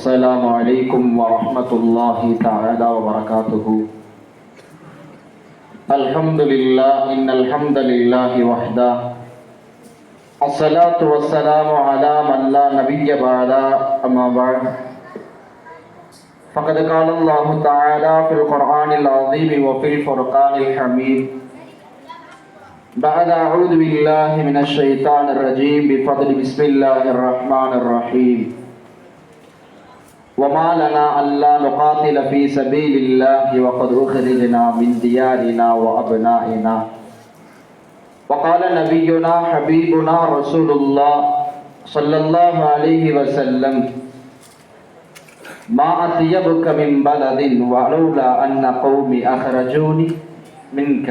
السلام عليكم ورحمة الله تعالى وبركاته. الحمد لله إن الحمد لله وحده. الصلاة والسلام على من لا نبي بعد أما بعد. فقد قال الله تعالى في القرآن العظيم وفي الفرقان الحميد. بعد أعوذ بالله من الشيطان الرجيم بفضل بسم الله الرحمن الرحيم. وما لنا ألا نقاتل في سبيل الله وقد أخرجنا من ديارنا وأبنائنا. وقال نبينا حبيبنا رسول الله صلى الله عليه وسلم ما أطيبك من بلد ولولا أن قومي أخرجوني منك.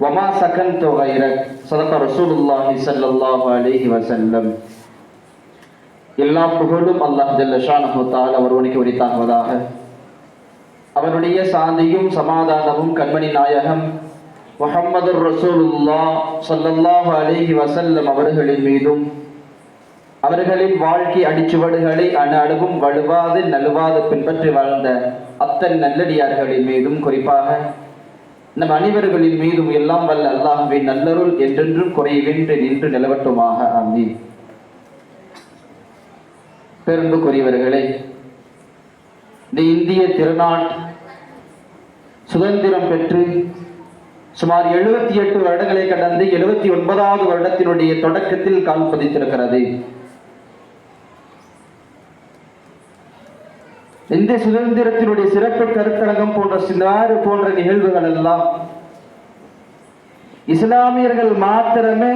وما سكنت غيرك. صدق رسول الله صلى الله عليه وسلم. எல்லா புகழும் அல்லாஹ் ஜல்லஷானஹு ஒருவனுக்கு உரித்தாகுவதாக அவனுடைய சாந்தியும் சமாதானமும் கண்மணி நாயகம் முகமது ரசூலுல்லா சல்லல்லாஹ் அலிஹி வசல்லம் அவர்களின் மீதும் அவர்களின் வாழ்க்கை அடிச்சுவடுகளை அணு அழுவும் வலுவாது நலுவாது பின்பற்றி வாழ்ந்த அத்தன் நல்லடியார்களின் மீதும் குறிப்பாக நம் அனைவர்களின் மீதும் எல்லாம் வல்ல அல்லாஹ்வின் நல்லருள் என்றென்றும் குறைவின்றி நின்று நிலவட்டுமாக. ஆமீன். பெரும்புக்குரியவர்களே இந்த இந்திய திருநாட் சுதந்திரம் பெற்று சுமார் எழுபத்தி எட்டு வருடங்களை கடந்து எழுபத்தி ஒன்பதாவது வருடத்தினுடைய தொடக்கத்தில் கால் பதித்திருக்கிறது. இந்த சுதந்திரத்தினுடைய சிறப்பு கருத்தரங்கம் போன்ற சிலாறு போன்ற நிகழ்வுகள் எல்லாம் இஸ்லாமியர்கள் மாத்திரமே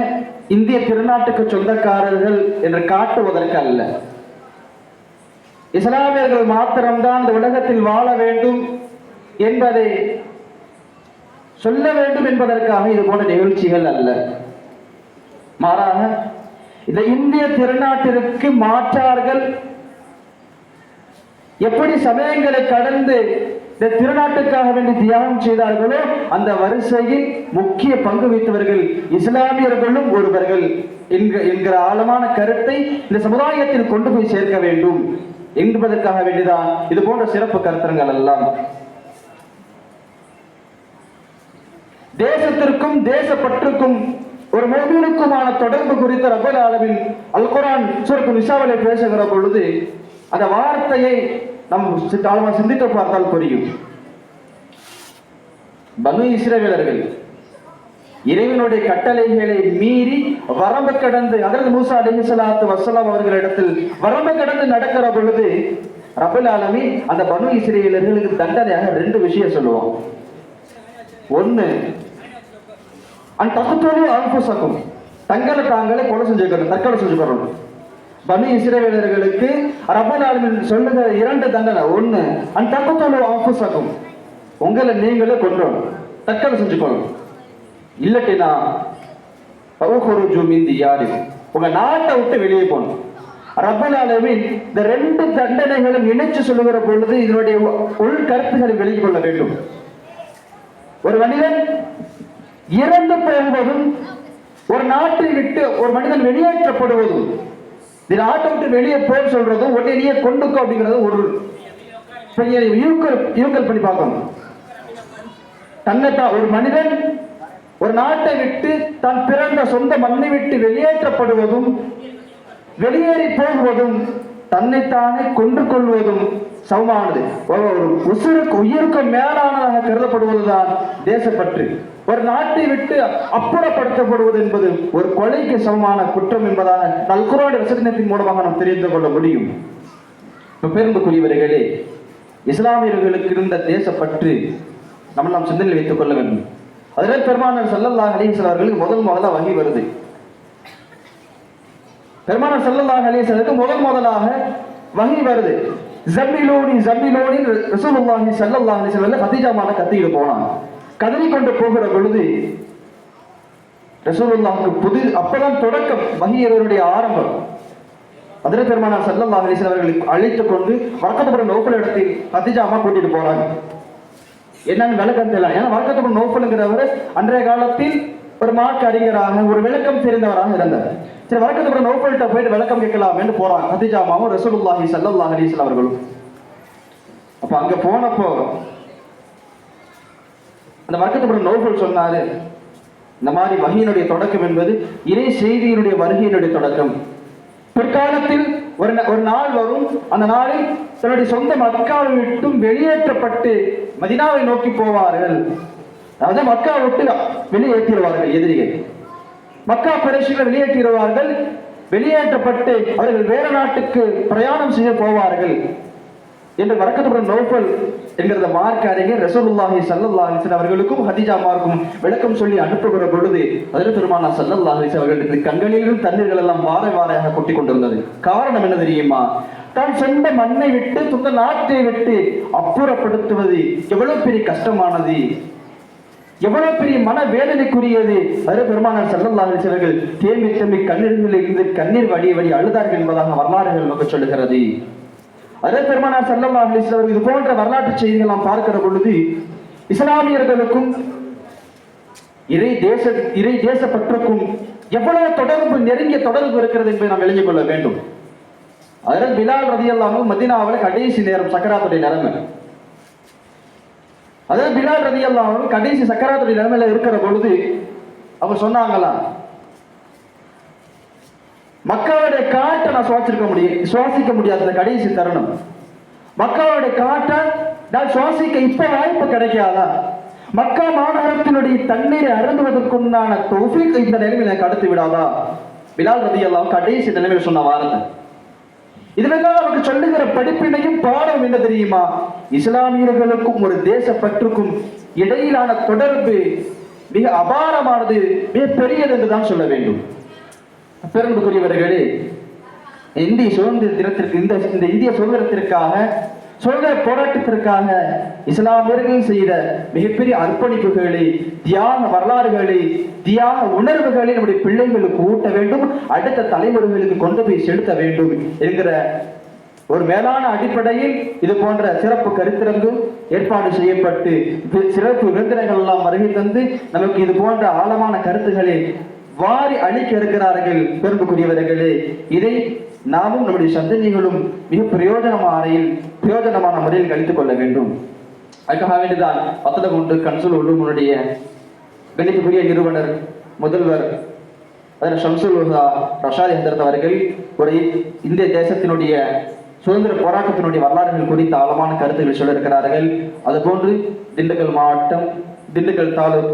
இந்திய திருநாட்டுக்கு சொந்தக்காரர்கள் என்று காட்டுவதற்கு அல்ல. இஸ்லாமியர்கள் மாத்திரம்தான் இந்த உலகத்தில் வாழ வேண்டும் என்பதை சொல்ல வேண்டும் என்பதற்காக இது போன்ற நிகழ்ச்சிகள் அல்ல. மாறாக இந்த இந்திய திருநாட்டிற்கு மாற்றார்கள். எப்படி சமயங்களை கடந்து இந்த திருநாட்டுக்காக வேண்டி தியாகம் செய்தார்களோ அந்த வரிசையில் முக்கிய பங்கு வைத்தவர்கள் இஸ்லாமியர்களும் ஒருவர்கள் என்கிற என்கிற ஆழமான கருத்தை இந்த சமுதாயத்தில் கொண்டு போய் சேர்க்க வேண்டும். என்பதற்காக வேண்டிதான் இது போன்ற சிறப்பு கருத்தரங்கள் எல்லாம் தேசத்திற்கும் தேசப்பற்றுக்கும் ஒரு மொழினுக்குமான தொடர்பு குறித்த ரபல் அளவில் அல் குரான் சுரத்து நிசாவலை பேசுகிற பொழுது அந்த வார்த்தையை நம் ஆழமா சிந்தித்து பார்த்தால் புரியும். பனு இஸ்ரவேலர்கள் இறைவனுடைய கட்டளைகளை மீறி வரம்பு கடந்து அதற்கு மூசா அலி சலாத்து வசலாம் அவர்களிடத்தில் வரம்பு கடந்து நடக்கிற பொழுது ரபுல் ஆலமி அந்த பனு இஸ்ரேலர்களுக்கு தண்டனையாக ரெண்டு விஷயம் சொல்லுவோம் ஒண்ணு அந்த தகுத்தோடு அன்புசக்கும் தங்களை தாங்களே கொலை செஞ்சுக்கணும் தற்கொலை செஞ்சுக்கணும். பனு இஸ்ரேலர்களுக்கு ரபுல் ஆலமின் சொல்லுகிற இரண்டு தண்டனை. ஒண்ணு அந்த தகுத்தோடு அன்புசக்கும் உங்களை நீங்களே கொன்றணும் தற்கொலை செஞ்சுக்கணும் இல்லட்டினா பவுஹருஜு மிந்தி யாரு உங்க நாட்டை விட்டு வெளியே போகணும். ரப்பல் இந்த ரெண்டு தண்டனைகளும் இணைச்சு சொல்லுகிற பொழுது இதனுடைய உள் கருத்துகளை வெளியே வேண்டும். ஒரு மனிதன் இறந்து போகுவதும் ஒரு நாட்டை விட்டு ஒரு மனிதன் வெளியேற்றப்படுவதும் இந்த நாட்டை விட்டு வெளியே போக சொல்றதும் உடனே கொண்டுக்கோ அப்படிங்கிறது ஒரு யூக்கல் யூக்கல் பண்ணி பார்க்கணும். தன்னைத்தான் ஒரு மனிதன் ஒரு நாட்டை விட்டு தான் பிறந்த சொந்த மண்ணை விட்டு வெளியேற்றப்படுவதும் வெளியேறி போகுவதும் தன்னைத்தானே கொண்டு கொள்வதும் சமமானது. ஒரு உசுருக்கு உயிருக்கு மேலானதாக கருதப்படுவதுதான் தேசப்பற்று. ஒரு நாட்டை விட்டு அப்புறப்படுத்தப்படுவது என்பது ஒரு கொலைக்கு சமமான குற்றம் என்பதாக நல்குரோட விசனத்தின் மூலமாக நாம் தெரிந்து கொள்ள முடியும். பெரும்புக்குரியவர்களே இஸ்லாமியர்களுக்கு இருந்த தேசப்பற்று நம்ம நாம் சிந்தனையில் வைத்துக் கொள்ள வேண்டும். அதில் பெருமானார் சல்லல்லாஹ் அலிஹல் அவர்களுக்கு முதல் முதல்ல வகி வருது. பெருமானார் சல்லல்லாஹ் அலிஹலுக்கு முதல் முதலாக வகி வருது. ஜம்மிலோனி ஜம்மிலோனி ரசூலுல்லாஹி சல்லல்லாஹ் அலைஹி வஸல்லம் கதீஜா மால கத்திட்டு போனான். கதறி கொண்டு போகிற பொழுது ரசூலுல்லாஹுக்கு புது அப்பதான் தொடக்கம் வகியவருடைய ஆரம்பம். அதிர பெருமானார் சல்லல்லாஹ் அலைஹி வஸல்லம் அவர்களை கொண்டு வழக்கத்துப்பட நோக்கல் இடத்தில் கத்திஜா அம்மா கூட்டிட்டு போறாங்க என்னன்னு விளக்கம் தெரியல. ஏன்னா வழக்கத்துப்பட நோக்கலுங்கிறவர் அன்றைய காலத்தில் ஒரு மார்க் அறிஞராக ஒரு விளக்கம் தெரிந்தவராக இருந்தார். சரி வழக்கத்தோட அப்புறம் போயிட்டு விளக்கம் கேட்கலாமேன்னு போறாங்க. ஹதிஜாமாவும் ரசூலுல்லாஹி ஸல்லல்லாஹு அலைஹி அவர்களும். அப்ப அங்க போனப்போ அந்த வர்க்கத்துக்கு அப்புறம் சொன்னாரு. இந்த மாதிரி வகையினுடைய தொடக்கம் என்பது இறை செய்தியினுடைய வருகையினுடைய தொடக்கம். பிற்காலத்தில் ஒரு ஒரு நாள் வரும். அந்த நாளில் தன்னுடைய சொந்த மக்காவை விட்டும் வெளியேற்றப்பட்டு மதினாவை நோக்கி போவார்கள். அதாவது மக்காவை விட்டு வெளியேற்றிடுவார்கள் எதிரிகள். மக்கா பிரதேசங்களை வெளியேற்றிடுவார்கள். வெளியேற்றப்பட்டு அவர்கள் வேற நாட்டுக்கு பிரயாணம் செய்ய போவார்கள். என்று வரக்கத்துடன் நோபல் என்கிறத மார்க்க அறிஞர் ரசூலுல்லாஹி ஸல்லல்லாஹு அலைஹி அவர்களுக்கும் ஹதீஜா மார்க்கும் விளக்கம் சொல்லி அனுப்புகிற பொழுது அதில் பெருமானா ஸல்லல்லாஹு அலைஹி அவர்களுக்கு கண்களிலும் தண்ணீர்கள் எல்லாம் வார வாரையாக கொட்டி கொண்டிருந்தது. காரணம் என்ன தெரியுமா? தான் சொந்த மண்ணை விட்டு சொந்த நாட்டை விட்டு அப்புறப்படுத்துவது எவ்வளவு பெரிய கஷ்டமானது? எவ்வளவு பெரிய மன வேதனைக்குரியது? அது பெருமானார் ஸல்லல்லாஹு சிலர்கள் வஸல்லம் அவர்கள் தேம்பி தேம்பி கண்ணீர்களில் இருந்து கண்ணீர் வடி வடி அழுதார்கள் என்பதாக வரலாறுகள் நமக்கு சொல்லுகிறது. அதே பெருமானார் ஸல்லல்லாஹு அலைஹி அவர்கள் இது போன்ற வரலாற்று செய்திகள் நாம் பார்க்கிற பொழுது இஸ்லாமியர்களுக்கும் இறை தேச இறை தேசப்பற்றுக்கும் எவ்வளவு தொடர்பு நெருங்கிய தொடர்பு இருக்கிறது என்பதை நாம் விளங்கிக் கொள்ள வேண்டும். அதனால் பிலால் ரதி அல்லாமல் மதினாவில் கடைசி நேரம் சக்கராத்துடைய நிலைமை. அதாவது பிலால் ரதியல்லாமு கடைசி சக்கராத்துடைய நிலைமையில இருக்கிற பொழுது அவர் சொன்னாங்களா மக்களுடைய காட்டை நான் சுவாசிக்க முடியும் சுவாசிக்க முடியாத கடைசி தருணம். மக்களுடைய காட்டை நான் சுவாசிக்க இப்ப வாய்ப்பு கிடைக்காதா? மக்கா மாநகரத்தினுடைய தண்ணீரை அருந்துவதற்குண்டான தௌஃபீக் இந்த நிலைமையில கடத்தி விடாதா? விலால் ரதி எல்லாம் கடைசி நிலைமையில் சொன்ன வார்த்தை. இதுவெல்லாம் அவருக்கு சொல்லுகிற படிப்பினையும் பாடம் என்ன தெரியுமா? இஸ்லாமியர்களுக்கும் ஒரு தேசப்பற்றுக்கும் இடையிலான தொடர்பு மிக அபாரமானது மிக பெரியது என்றுதான் சொல்ல வேண்டும். பெரும்புக்குரியவர்களே இந்திய சுதந்திர தினத்திற்கு இந்த இந்த இந்திய சுதந்திரத்திற்காக சுதந்திர போராட்டத்திற்காக இஸ்லாமியர்கள் செய்த மிகப்பெரிய அர்ப்பணிப்புகளை தியாக வரலாறுகளை தியாக உணர்வுகளை நம்முடைய பிள்ளைகளுக்கு ஊட்ட வேண்டும் அடுத்த தலைமுறைகளுக்கு கொண்டு போய் செலுத்த வேண்டும் என்கிற ஒரு மேலான அடிப்படையில் இது போன்ற சிறப்பு கருத்தரங்கு ஏற்பாடு செய்யப்பட்டு சிறப்பு விருந்தினர்கள் எல்லாம் வருகை தந்து நமக்கு இது போன்ற ஆழமான கருத்துக்களை வாரி அளிக்க இருக்கிறார்கள் பெரும்புக்குரியவர்களே இதை நாமும் நம்முடைய சந்ததிகளும் மிக பிரயோஜனமான பிரயோஜனமான முறையில் கழித்துக் கொள்ள வேண்டும். அதுக்காக வேண்டிதான் பத்தல கொண்டு கன்சுல் உள்ளுமுடைய கணிப்புக்குரிய நிறுவனர் முதல்வர் அதில் ஷம்சுல் உலகா பிரசாத் ஹசரத் அவர்கள் ஒரு இந்திய தேசத்தினுடைய சுதந்திர போராட்டத்தினுடைய வரலாறுகள் குறித்த ஆழமான கருத்துக்கள் சொல்லியிருக்கிறார்கள் அதுபோன்று திண்டுக்கல் மாவட்டம் திண்டுக்கல் தாலுக்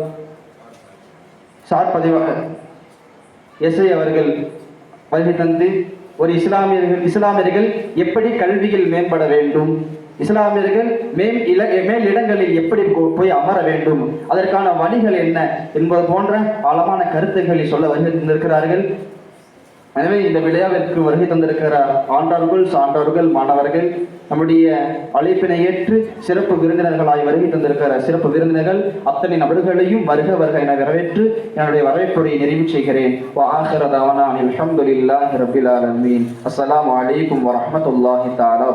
சார் பதிவாக எஸ்ஐ அவர்கள் வருகை தந்து ஒரு இஸ்லாமியர்கள் இஸ்லாமியர்கள் எப்படி கல்வியில் மேம்பட வேண்டும்? இஸ்லாமியர்கள் மேல் இல மேல் இடங்களில் எப்படி போ- போய் அமர வேண்டும்? அதற்கான வழிகள் என்ன? என்பது போன்ற ஆழமான கருத்துக்களை சொல்ல வருகை தந்திருக்கிறார்கள் எனவே இந்த விழாவிற்கு வருகை தந்திருக்கிற ஆண்டார்கள் சான்றோர்கள் மாணவர்கள் நம்முடைய அழைப்பினை ஏற்று சிறப்பு விருந்தினர்களாய் வருகை தந்திருக்கிற சிறப்பு விருந்தினர்கள் அத்தனை நபர்களையும் வருக வருக என வரவேற்று என்னுடைய வரவேற்புரையை நிறைவு செய்கிறேன். வஆஹிரதாவனா அல்ஹம்துலில்லாஹி ரப்பில் ஆலமீன். அஸ்ஸலாமு அலைக்கும் தாலா தஆலா